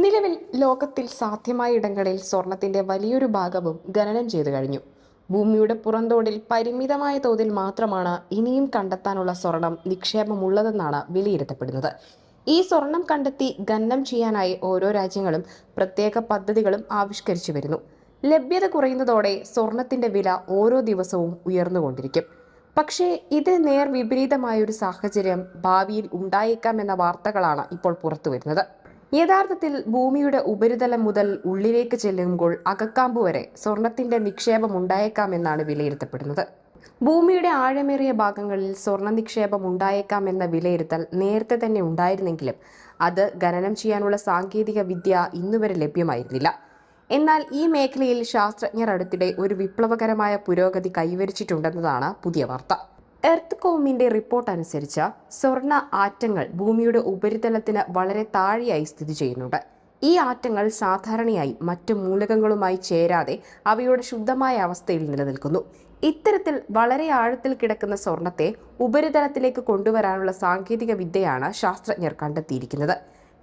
നിലവിൽ ലോകത്തിൽ സാധ്യമായ ഇടങ്ങളിൽ സ്വർണത്തിന്റെ വലിയൊരു ഭാഗവും ഖനനം ചെയ്തു കഴിഞ്ഞു. ഭൂമിയുടെ പുറന്തോടിൽ പരിമിതമായ തോതിൽ മാത്രമാണ് ഇനിയും കണ്ടെത്താനുള്ള സ്വർണം നിക്ഷേപമുള്ളതെന്നാണ് വിലയിരുത്തപ്പെടുന്നത്. ഈ സ്വർണം കണ്ടെത്തി ഖനനം ചെയ്യാനായി ഓരോ രാജ്യങ്ങളും പ്രത്യേക പദ്ധതികളും ആവിഷ്കരിച്ചു വരുന്നു. ലഭ്യത കുറയുന്നതോടെ സ്വർണത്തിന്റെ വില ഓരോ ദിവസവും ഉയർന്നുകൊണ്ടിരിക്കും. പക്ഷേ ഇതിന് നേർ വിപരീതമായ ഒരു സാഹചര്യം ഭാവിയിൽ ഉണ്ടായേക്കാമെന്ന വാർത്തകളാണ് ഇപ്പോൾ പുറത്തുവരുന്നത്. യഥാർത്ഥത്തിൽ ഭൂമിയുടെ ഉപരിതലം മുതൽ ഉള്ളിലേക്ക് ചെല്ലുമ്പോൾ അകക്കാമ്പ് വരെ സ്വർണത്തിന്റെ നിക്ഷേപം ഉണ്ടായേക്കാമെന്നാണ് വിലയിരുത്തപ്പെടുന്നത്. ഭൂമിയുടെ ആഴമേറിയ ഭാഗങ്ങളിൽ സ്വർണ നിക്ഷേപം ഉണ്ടായേക്കാമെന്ന വിലയിരുത്തൽ നേരത്തെ തന്നെ ഉണ്ടായിരുന്നെങ്കിലും അത് ഖനനം ചെയ്യാനുള്ള സാങ്കേതിക വിദ്യ ഇന്നുവരെ ലഭ്യമായിരുന്നില്ല. എന്നാൽ ഈ മേഖലയിൽ ശാസ്ത്രജ്ഞർ അടുത്തിടെ ഒരു വിപ്ലവകരമായ പുരോഗതി കൈവരിച്ചിട്ടുണ്ടെന്നതാണ് പുതിയ വാർത്ത. എർത്ത് കോമിന്റെ റിപ്പോർട്ട് അനുസരിച്ച് സ്വർണ ആറ്റങ്ങൾ ഭൂമിയുടെ ഉപരിതലത്തിന് വളരെ താഴെയായി സ്ഥിതി ചെയ്യുന്നുണ്ട്. ഈ ആറ്റങ്ങൾ സാധാരണയായി മറ്റ് മൂലകങ്ങളുമായി ചേരാതെ അവയുടെ ശുദ്ധമായ അവസ്ഥയിൽ നിലനിൽക്കുന്നു. ഇത്തരത്തിൽ വളരെ ആഴത്തിൽ കിടക്കുന്ന സ്വർണത്തെ ഉപരിതലത്തിലേക്ക് കൊണ്ടുവരാനുള്ള സാങ്കേതിക വിദ്യയാണ് ശാസ്ത്രജ്ഞർ കണ്ടെത്തിയിരിക്കുന്നത്.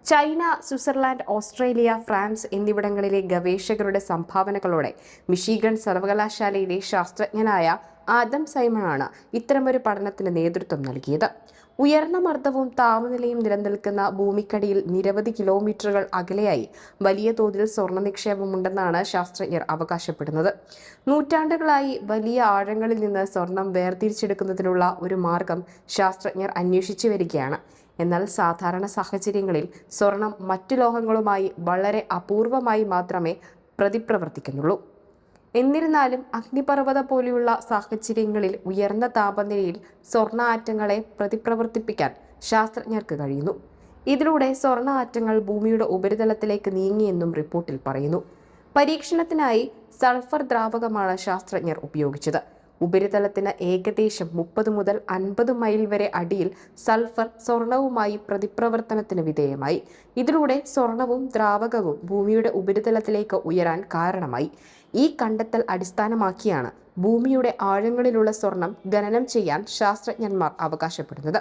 ചൈന സ്വിറ്റ്സർലാൻഡ് ഓസ്ട്രേലിയ ഫ്രാൻസ് എന്നിവിടങ്ങളിലെ ഗവേഷകരുടെ സംഭാവനകളോടെ മിഷീഗൺ സർവകലാശാലയിലെ ശാസ്ത്രജ്ഞനായ ആദം സൈമണാണ് ഇത്തരമൊരു പഠനത്തിന് നേതൃത്വം നൽകിയത്. ഉയർന്ന മർദ്ദവും താപനിലയും നിലനിൽക്കുന്ന ഭൂമിക്കടിയിൽ നിരവധി കിലോമീറ്ററുകൾ അകലെയായി വലിയ തോതിൽ സ്വർണ നിക്ഷേപമുണ്ടെന്നാണ് ശാസ്ത്രജ്ഞർ അവകാശപ്പെടുന്നത്. നൂറ്റാണ്ടുകളായി വലിയ ആഴങ്ങളിൽ നിന്ന് സ്വർണം വേർതിരിച്ചെടുക്കുന്നതിനുള്ള ഒരു മാർഗം ശാസ്ത്രജ്ഞർ അന്വേഷിച്ചു വരികയാണ്. എന്നാൽ സാധാരണ സാഹചര്യങ്ങളിൽ സ്വർണം മറ്റു ലോഹങ്ങളുമായി വളരെ അപൂർവമായി മാത്രമേ പ്രതിപ്രവർത്തിക്കുന്നുള്ളൂ. എന്നിരുന്നാലും അഗ്നിപർവത പോലെയുള്ള സാഹചര്യങ്ങളിൽ ഉയർന്ന താപനിലയിൽ സ്വർണ ആറ്റങ്ങളെ പ്രതിപ്രവർത്തിപ്പിക്കാൻ ശാസ്ത്രജ്ഞർക്ക് കഴിയുന്നു. ഇതിലൂടെ സ്വർണ ആറ്റങ്ങൾ ഭൂമിയുടെ ഉപരിതലത്തിലേക്ക് നീങ്ങിയെന്നും റിപ്പോർട്ടിൽ പറയുന്നു. പരീക്ഷണത്തിനായി സൾഫർ ദ്രാവകമാണ് ശാസ്ത്രജ്ഞർ ഉപയോഗിച്ചത്. ഉപരിതലത്തിന് ഏകദേശം മുപ്പത് മുതൽ അൻപത് മൈൽ വരെ അടിയിൽ സൾഫർ സ്വർണവുമായി പ്രതിപ്രവർത്തനത്തിന് വിധേയമായി. ഇതിലൂടെ സ്വർണവും ദ്രാവകവും ഭൂമിയുടെ ഉപരിതലത്തിലേക്ക് ഉയരാൻ കാരണമായി. ഈ കണ്ടെത്തൽ അടിസ്ഥാനമാക്കിയാണ് ഭൂമിയുടെ ആഴങ്ങളിലുള്ള സ്വർണം ഖനനം ചെയ്യാൻ ശാസ്ത്രജ്ഞന്മാർ അവകാശപ്പെടുന്നത്.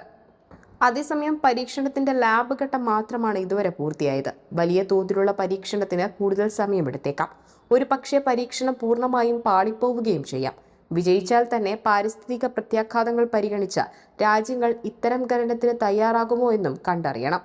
അതേസമയം പരീക്ഷണത്തിന്റെ ലാബ് ഘട്ടം മാത്രമാണ് ഇതുവരെ പൂർത്തിയായത്. വലിയ തോതിലുള്ള പരീക്ഷണത്തിന് കൂടുതൽ സമയമെടുത്തേക്കാം. ഒരു പക്ഷേ പരീക്ഷണം പൂർണമായും പാളിപ്പോവുകയും ചെയ്യാം. വിജയിച്ചാൽ തന്നെ പാരിസ്ഥിതിക പ്രത്യാഘാതങ്ങൾ പരിഗണിച്ച രാജ്യങ്ങൾ ഇത്തരം ഖനനത്തിന് തയ്യാറാകുമോ എന്നും കണ്ടറിയണം.